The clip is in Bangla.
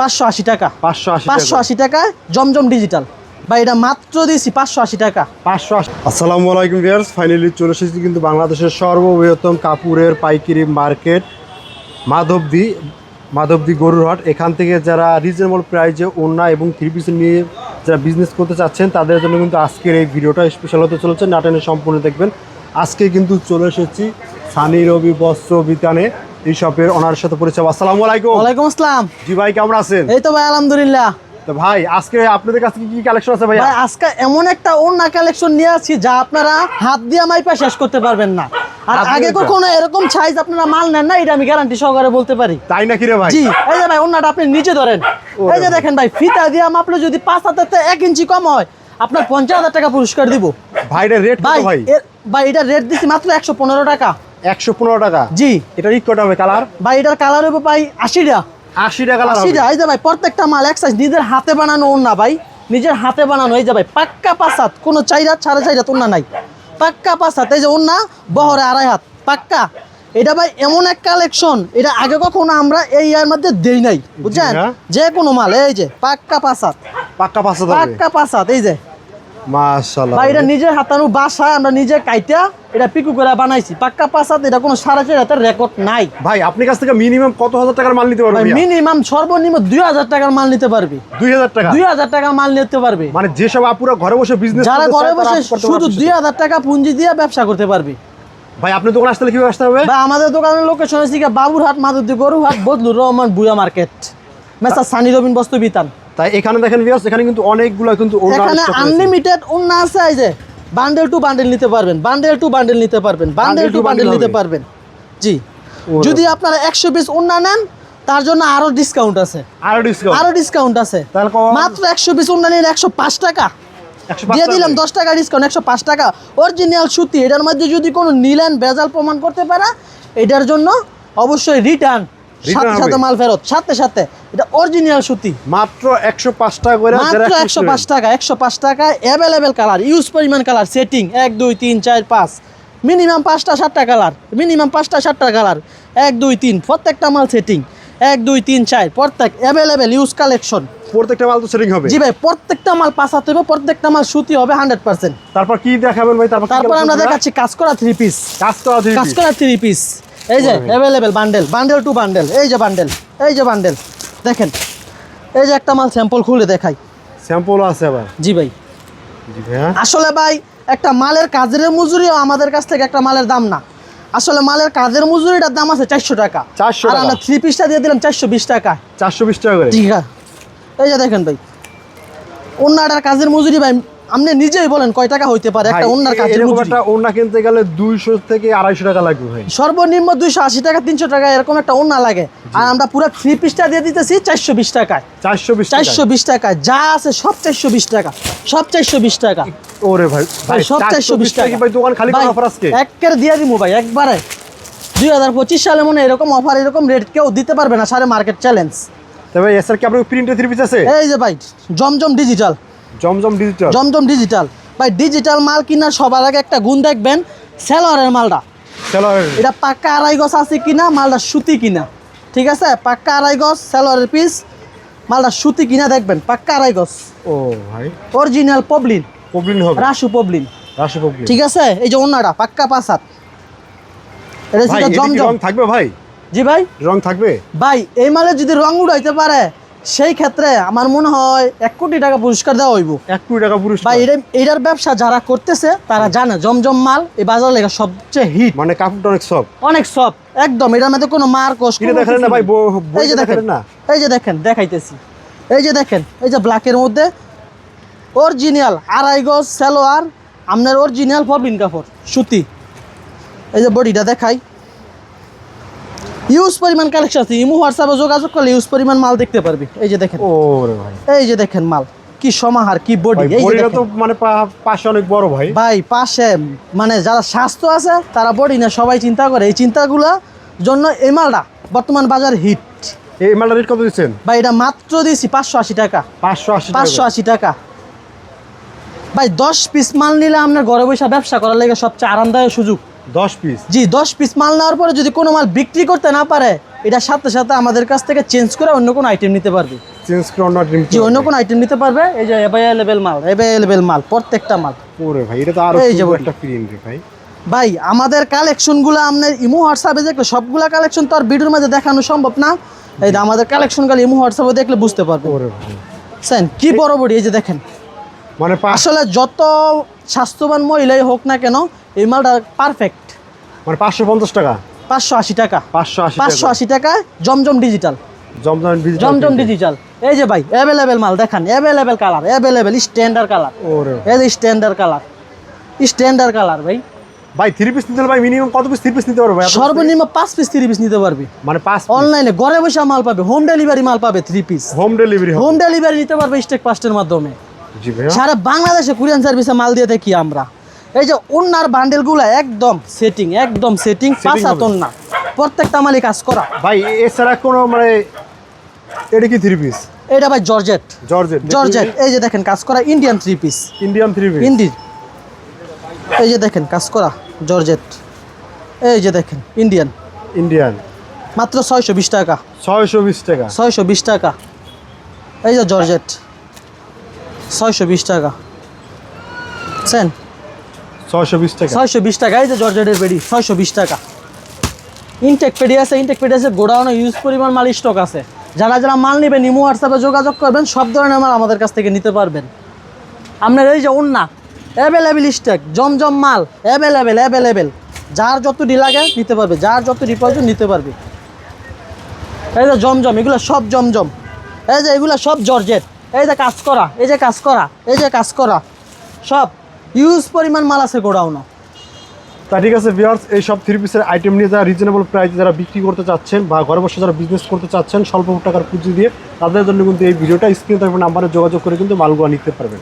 পাঁচশো আশি টাকা। পাঁচশো আশি পাঁচশো আশি টাকায় জমজম ডিজিটাল বা এটা মাত্র দিয়েছি পাঁচশো আশি টাকা। পাঁচশো আশি আসসালামু আলাইকুম ভিউয়ার্স ফাইনালি চলে এসেছি কিন্তু বাংলাদেশের সর্ববৃহত্তম কাপুরের পাইকারি মার্কেট মাধবদী মাধবদী গরুরহাট। এখান থেকে যারা রিজনেবল প্রাইজে ওড়না এবং থ্রি পিস নিয়ে যারা বিজনেস করতে চাচ্ছেন তাদের জন্য কিন্তু আজকের এই ভিডিওটা স্পেশাল হতে চলেছে। নাটেনে সম্পূর্ণ দেখবেন। আজকে কিন্তু চলে এসেছি সানি রবি বস্ত্র বিতানে এই শপের ওনার সাথে পরিচয়। আসসালামু আলাইকুম। ওয়ালাইকুম আসসালাম। জি ভাই কেমন আছেন? এই তো ভাই আলহামদুলিল্লাহ। তো ভাই আজকে আপনাদের কাছে কি কি কালেকশন আছে ভাই আজকে এমন একটা ওড়না কালেকশন নিয়ে আসছি যা আপনারা হাত দিয়ে মাইপা শেষ করতে পারবেন না। আর আগে? কখনো এরকম সাইজ আপনারা মাল নেন না এটা আমি গ্যারান্টি সহকারে বলতে পারি। তাই নাকি রে ভাই? জি এই যে ভাই ওড়নাটা আপনি নিচে ধরেন। এই যে দেখেন ভাই ফিতা দিয়ে মাপলে যদি পাঁচ হাতের থেকে এক ইঞ্চি কম হয় আপনার পঞ্চাশ হাজার টাকা পুরস্কার দিব। রেট ভাই কত ভাই ভাই? এটা রেট দিচ্ছি মাত্র একশো পনেরো টাকা। একশো পনেরো টাকা। জি। এটা ই কটা হবে কালার ভাই এটার কালার হবে ভাই আশিটা। আশি টাকা কালার আশিটা এই যে ভাই প্রত্যেকটা মাল এক size, নিজের হাতে বানানো ওড়না ভাই। নিজের হাতে বানানো এই যে ভাই পাক্কা পাঁচ হাত কোনো চাইরা সাড়ে চাইরা ওড়না নাই। পাক্কা পাঁচ হাত এই যে ওড়না বহরে আড়াই হাত পাক্কা। এটা ভাই এমন এক কালেকশন এটা আগে কখনো আমরা এই ইয়ার মধ্যে দেই নাই বুঝছেন? হ্যাঁ। যে কোনো মাল এই যে পাক্কা পাঁচ হাত পাক্কা হবে। পাক্কা পাঁচ হাত এই যে। মাশাআল্লাহ। ভাই এটা নিজের হাতানো বাসা আমরা নিজে কাইটা এটা পিকু করে বানাইছি। পাক্কা পাঁচ হাত এটা কোনো সাড়ে চার হাতের রেকর্ড নাই। ভাই আপনার কাছ থেকে মিনিমাম কত হাজার টাকার মাল নিতে পারবে মিনিমাম সর্বনিম্ন দুই হাজার টাকার মাল নিতে পারবি। দুই হাজার টাকা? দুই হাজার টাকার মাল নিতে পারবি। মানে যেসব আপুরা ঘরে বসে বিজনেস যারা ঘরে বসে শুধু দুই হাজার টাকা পুঁজি দিয়ে ব্যবসা করতে পারবি। ভাই আপনি দোকান আসতে কীভাবে আসতে হবে? বা আমাদের দোকানের লোকেশন হচ্ছে বাবুরহাট মাধুরী গরুহাট বদলুর রহমান বুয়া মার্কেট মেসা সানি রবিন বস্তু বিতান তাই এখানে দেখেন ভিউয়ার্স এখানে কিন্তু অনেকগুলো কিন্তু এখানে আনলিমিটেড ওন্না আছে এই যে। বান্ডেল টু বান্ডেল নিতে পারবেন বান্ডেল টু বান্ডেল নিতে পারবেন বান্ডেল টু বান্ডেল নিতে পারবেন। জি। যদি আপনারা একশো পিস ওন্না নেন তার জন্য আরও ডিসকাউন্ট আছে। আরও ডিসকাউন্ট আরও ডিসকাউন্ট আছে। মাত্র একশো পিস ওন্না নিলে একশো পাঁচ টাকা। দিয়ে দিলাম। দশ টাকা ডিসকাউন্ট একশো পাঁচ টাকা। অরিজিনাল সুতি এটার মধ্যে যদি কোনো নিলেন বেজাল প্রমাণ করতে পারে এটার জন্য অবশ্যই রিটার্ন সাথে সাথে মাল ফেরত সাথে সাথে। এটা অরিজিনাল সুতি। মাত্র একশো পাঁচ টাকা করে মাত্র একশো পাঁচ টাকা একশো পাঁচ টাকা অ্যাভেলেবেল কালার ইউজ পরিমাণ কালার সেটিং এক দুই তিন চার পাঁচ। মিনিমাম পাঁচটা সাতটা কালার মিনিমাম পাঁচটা সাতটা কালার এক দুই তিন প্রত্যেকটা মাল সেটিং এক দুই তিন চার প্রত্যেক অ্যাভেলেবেল ইউজ কালেকশন প্রত্যেকটা মাল তো সেটিং হবে। জি ভাই প্রত্যেকটা মাল পাঁচাতে হবে প্রত্যেকটা মাল সুতি হবে হান্ড্রেড পার্সেন্ট তারপর কি দেখাবেন ভাই? তারপর তারপর আমরা দেখাচ্ছি কাজ করা থ্রি পিস কাজ করা কাজ করা থ্রি পিস এই যে available bundle bundle two bundle এই যে বান্ডেল এই যে বান্ডেল দেখেন এই যে একটা মাল স্যাম্পল খুলে দেখাই। স্যাম্পল আছে আবার। জি ভাই। জি ভাইয়া। আসলে ভাই একটা মালের কাজের মজুরিও আমাদের কাছ থেকে একটা মালের দাম না। আসলে মালের কাজের মজুরিটার দাম আছে চারশো টাকা। 400 আর। আমরা থ্রি পিসটা দিয়ে দিলাম চারশো বিশ টাকা। চারশো বিশ টাকা করে। জি হ্যাঁ এই যে দেখেন ভাই অন্যটার কাজের মজুরি ভাই আপনি নিজেই বলেন কয় টাকা হইতে পারে একটা অন্যার কাজের এরকম একটা ওড়না কিনতে গেলে দুইশো থেকে আড়াইশো টাকা লাগবে ভাই। সর্বনিম্ন দুইশো আশি টাকা তিনশো টাকা এরকম একটা ওন্না লাগে। আর আমরা পুরো থ্রি পিসটা দিয়ে দিতেছি চারশো বিশ টাকায়। চারশো বিশ চারশো বিশ টাকা যা আছে সব চারশো বিশ টাকা। সব চারশো বিশ টাকা। ওরে ভাই ভাই সব চারশো বিশ টাকা। কি ভাই দোকান খালি ভাই, অফার আজকে একের দিয়ে দিব ভাই একবারে। দুই হাজার পঁচিশ সালে মনে এরকম অফার এরকম রেট কেউ দিতে পারবে না সারে মার্কেট চ্যালেঞ্জ তবে এসআর কি আপনার প্রিন্টে থ্রি পিস আছে? এই যে ভাই Zamzam digital Zamzam digital Zamzam digital ভাই ডিজিটাল মাল কিনার সবার আগে একটা গুণ দেখবেন সেলোয়ারের মালটা। চলো এটা পাক্কা আড়াই গছ আছে কিনা মালটা সুতি কিনা। ঠিক আছে? পাক্কা আড়াই গছ সেলোয়ারের পিস মালটা সুতি কিনা দেখবেন পাক্কা আড়াই গছ ও ভাই। অরিজিনাল পবলিন পবলিন হবে। রাসু পবলিন রাশি পবলিন ঠিক আছে? এই যে অন্যটা পাক্কা পাঁচ হাত এটা জমজম। থাকবে ভাই? জি ভাই? রং থাকবে? ভাই এই মালে যদি রং উড়াইতে পারে সেই ক্ষেত্রে আমার মনে হয় এক কোটি টাকা পুরস্কার দেওয়া হইব। এক কোটি টাকা এটা এটার ব্যবসা যারা করতেছে তারা জানে জমজম মাল এই বাজার লেগে সবচেয়ে হিট মানে কাপড়টা অনেক সব অনেক সব একদম। এটার মধ্যে কোনো মার কষ্ট দেখেন না ভাই এই যে দেখেন না। এই যে দেখেন দেখাইতেছি। এই যে দেখেন এই যে ব্ল্যাকের মধ্যে অরিজিনাল আড়াই গজ সালোয়ার আপনার অরিজিনাল ফবলিন কাপড় সুতি। এই যে বডিটা দেখাই। ইউজ পরিমাণ কালেকশন আছে। ইমু হোয়াটসঅ্যাপে যোগাযোগ করলে ইউজ পরিমাণ মাল দেখতে পারবি। এই যে দেখেন। ওরে ভাই। এই যে দেখেন মাল। কি সমাহার কি বডি এই যে বডিটা তো মানে পাশে অনেক বড় ভাই। ভাই পাশে মানে যারা স্বাস্থ্য আছে তারা বডি না সবাই চিন্তা করে। এই চিন্তাগুলো জন্য এই মালটা বর্তমান বাজার হিট এই মালটা রেট কত দিচ্ছেন? ভাই এটা মাত্র দিয়েছি পাঁচশো আশি টাকা। পাঁচশো আশি পাঁচশো আশি টাকা। ভাই দশ পিস মাল নিলে আপনার ঘরে বসে ব্যবসা করার লেগে সবচেয়ে আরামদায়ক সুযোগ। দশ পিস জি দশ পিস মাল নেওয়ার পরে যদি কোনো মাল বিক্রি করতে না পারে এটার সাথে সাথে আমাদের কাছ থেকে চেঞ্জ করে অন্য কোনো আইটেম নিতে পারবে। চেঞ্জ করে অন্য ড্রিম যে অন্য কোনো আইটেম নিতে পারবে এই যে অ্যাভেলেবেল মাল অ্যাভেলেবেল মাল প্রত্যেকটা মাল। ওরে ভাই এটা তো আরও একটা প্রিন্ট ভাই। ভাই আমাদের কালেকশনগুলো আপনার ইমো হোয়াটসঅ্যাপে দেখলে সবগুলা কালেকশন তো আর ভিডিওর মাঝে দেখানো সম্ভব না। এই আমাদের কালেকশনগুলো ইমো হোয়াটসঅ্যাপে দেখলে বুঝতে পারবে ওরে ভাই। বুঝছেন কি বড় বড়ি এই যে দেখেন। মানে আসলে যত স্বাস্থ্যবান মহিলাই হোক না কেন এই মালটা পারফেক্ট মানে পাঁচশো পঞ্চাশ টাকা? পাঁচশো আশি টাকা। পাঁচশো আশি পাঁচশো আশি টাকা Zamzam digital Zamzam digital Zamzam digital এই যে ভাই অ্যাভেলেবেল মাল দেখান available colour available standard colour ওরে। এই যে স্ট্যান্ডার্ড কালার স্ট্যান্ডার্ড কালার ভাই। ভাই থ্রি পিস নিতে ভাই মিনিমাম কত পিস থ্রি পিস নিতে পারব সর্বনিম্ন পাঁচ পিস থ্রি পিস নিতে পারবি। মানে পাঁচ অনলাইনে ঘরে বসে মাল পাবে হোম ডেলিভারি মাল পাবে three piece home delivery home delivery নিতে পারবে স্টেক পাস্টের মাধ্যমে। সারা বাংলাদেশে কুরিয়ান সার্ভিসে মাল দিয়ে থাকি আমরা। এই যে ওনার বান্ডেলগুলো একদম সেটিং একদম সেটিং পাঁচ। না। প্রত্যেকটা মালিক কাজ করা। ভাই এছাড়া কোনো মানে এটা কি থ্রি পিস এটা ভাই জর্জেট জর্জেট জর্জেট এই যে দেখেন কাজ করা Indian three piece Indian three piece ইন্ডি এই যে দেখেন কাজ করা জর্জেট এই যে দেখেন ইন্ডিয়ান ইন্ডিয়ান মাত্র ছয়শো বিশ টাকা। ছয়শো বিশ টাকা। ছয়শো বিশ টাকা। এই যে জর্জেট ছয়শো বিশ টাকা। সেন? ছয়শো বিশ টাকা। ছয়শো বিশ টাকা এই যে জর্জেটের পেডি ছয়শো বিশ টাকা। ইনটেক পেডি আছে ইনটেক পেডি আছে গোডাউনে ইউজ পরিমাণ মাল স্টক আছে। যারা যারা মাল নেবেন ইমো হোয়াটসঅ্যাপে যোগাযোগ করবেন সব ধরনের মাল আমাদের কাছ থেকে নিতে পারবেন। আপনার এই যে ওন্না অ্যাভেলেবেল স্টক জমজম মাল অ্যাভেলেবেল অ্যাভেলেবেল যার যতটি লাগে নিতে পারবে যার যতটি প্রয়োজন নিতে পারবে। এই যে জমজম এগুলো সব জমজম। এই যে এগুলো সব জর্জেট। এই যে কাজ করা, এই যে কাজ করা, এই যে কাজ করা, সব ইউজ পরিমাণ মাল আছে গোডাউনও তা ঠিক আছে ভিউয়ার্স এই সব থ্রি পিসের আইটেম নিয়ে যারা রিজনেবল প্রাইসে যারা বিক্রি করতে চাচ্ছেন বা ঘরে বসে যারা বিজনেস করতে চাচ্ছেন, স্বল্প টাকার পুঁজি দিয়ে, তাদের জন্য কিন্তু এই ভিডিওটা স্ক্রিনে থাকবে নাম্বারে যোগাযোগ করে কিন্তু মালগুলো নিতে পারবেন।